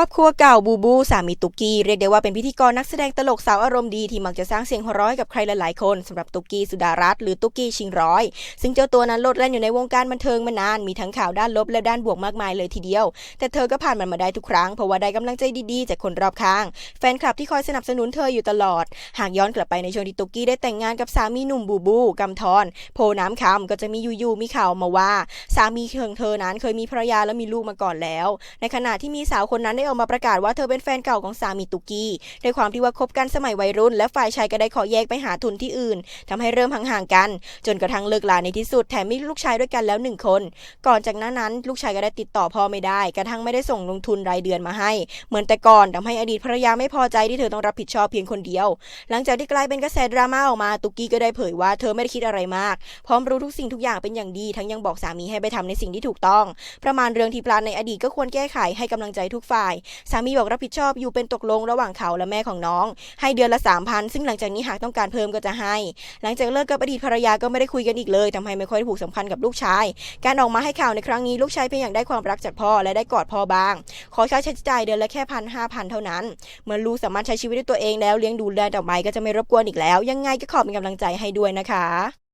รอบครัวเก่าบูบูสามีตุกกี้เรียกได้ว่าเป็นพิธีกรนักแสดงตลกสาวอารมณ์ดีที่มักจะสร้างเสียงหัวเร้อยกับใครหลายๆคนสำหรับตุกกี้สุดารัตน์หรือตุกกี้ชิงร้อย ซึ่งเจ้าตัวนั้นโลดแล่นอยู่ในวงการบันเทิงมานานมีทั้งข่าวด้านลบและด้านบวกมากมายเลยทีเดียว แต่เธอก็ผ่านมันมาได้ทุกครั้งเพราะว่าได้กำลังใจดีๆจากคนรอบข้าง แฟนคลับที่คอยสนับสนุนเธออยู่ตลอด หากย้อนกลับไปในช่วงที่ตุกกี้ได้แต่งงานกับสามีหนุ่มบูบูกำธรโพน้ำคำก็จะมีอยู่ๆมีข่าวมาว่า สามีของเธอนั้นเคยมีภรรยาและมีลูกมาก่อนแล้ว ในขณะที่มีสาวคนนั้นได้ออกมาประกาศว่าเธอเป็นแฟนเก่าของสามีตุกี้ด้วยความที่ว่าคบกันสมัยวัยรุ่น และฝ่ายชายก็ได้ขอแยกไปหาทุนที่อื่นทำให้เริ่มห่างๆกัน จนกระทั่งเลิกลาในที่สุดแถมมีลูกชายด้วยกันแล้วหนึ่งคน ก่อนจากนั้นนั้นลูกชายก็ได้ติดต่อพ่อไม่ได้ กระทั่งไม่ได้ส่งลงทุนรายเดือนมาให้ เหมือนแต่ก่อนทำให้อดีตภรรยาไม่พอใจที่เธอต้องรับผิดชอบเพียงคนเดียว หลังจากที่กลายเป็นกระแสดราม่าออกมาตุกี้ก็ได้เผยว่าเธอไม่ได้คิดอะไรมาก พร้อมรู้ทุกสิ่งทุกอย่างเป็นอย่างดี ทั้งยังบอกสามีให้ไปทำในสิ่งที่ถูกต้อง ประมาณเรื่องที่พลาดในอดีตก็ควรแก้ไขให้กำลังใจทุกฝ่ายสามีบอกรับผิดชอบอยู่เป็นตกลงระหว่างเขาและแม่ของน้อง ให้เดือนละ3,000ซึ่งหลังจากนี้หากต้องการเพิ่มก็จะให้ หลังจากเลิกกับอดีตภรรยาก็ไม่ได้คุยกันอีกเลยทำให้ไม่ค่อยผูกสัมพันธ์กับลูกชาย การออกมาให้ข่าวในครั้งนี้ลูกชายเพียงอยากได้ความรักจากพ่อและได้กอดพ่อบ้าง ขอค่าใช้จ่ายเดือนละแค่พันห้าพันเท่านั้น เมื่อลูกสามารถใช้ชีวิตด้วยตัวเองแล้วเลี้ยงดูแลต่อไปก็จะไม่รบกวนอีกแล้ว ยังไงก็ขอเป็นกำลังใจให้ด้วยนะคะ